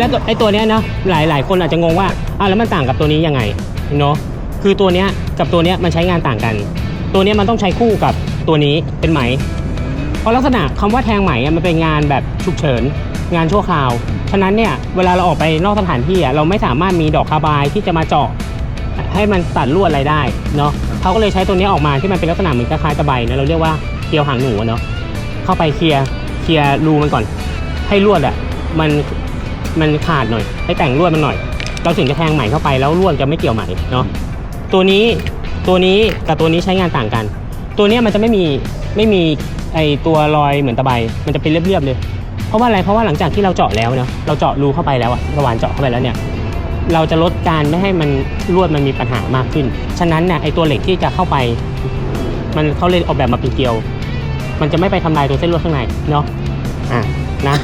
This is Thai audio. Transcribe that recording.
แล้วไอ้ตัวเนี้ยนะหลายหลายคนอาจจะงงว่าอะแล้วมันต่างกับตัวนี้ยังไงเนาะคือตัวเนี้ยกับตัวเนี้ยมันใช้งานต่างกัน ตัวเนี้ยมันต้องใช้คู่กับตัวนี้เป็นไหม เพราะลักษณะคำว่าแทงไหมอะมันเป็นงานแบบฉุกเฉิน งานชั่วคราว ฉะนั้นเนี่ยเวลาเราออกไปนอกสถานที่อะเราไม่สามารถมีดอกคาบายที่จะมาเจาะให้มันตัดลวดอะไรได้เนาะเขาก็เลยใช้ตัวนี้ออกมาที่มันเป็นลักษณะเหมือนคล้ายตะไบนะเราเรียกว่าเกลียวหางหนูเนาะเข้าไปเคลียร์เคลียร์รูมันก่อน ให้ลวดอะมัน มันขาดหน่อย ให้แต่งลวดมันหน่อย เราถึงจะแทงไหมเข้าไปแล้วลวดจะไม่เกี่ยวไหมเนาะตัวนี้ตัวนี้กับตัวนี้ใช้งานต่างกัน ตัวนี้มันจะไม่มีไม่มีไอตัวรอยเหมือนตะไบมันจะเป็นเรียบๆเลย เพราะว่าอะไรเพราะว่าหลังจากที่เราเจาะแล้วเนาะเราเจาะรูเข้าไปแล้วอะสว่านเจาะเข้าไปแล้วเนี่ยเราจะลดการไม่ให้มันลวดมันมีปัญหามากขึ้น ฉะนั้นเนี่ยไอตัวเหล็กที่จะเข้าไป มันเขาเลยออกแบบมาเป็นเกลียว มันจะไม่ไปทำลายตัวเส้นลวดข้างในเนาะอะนะ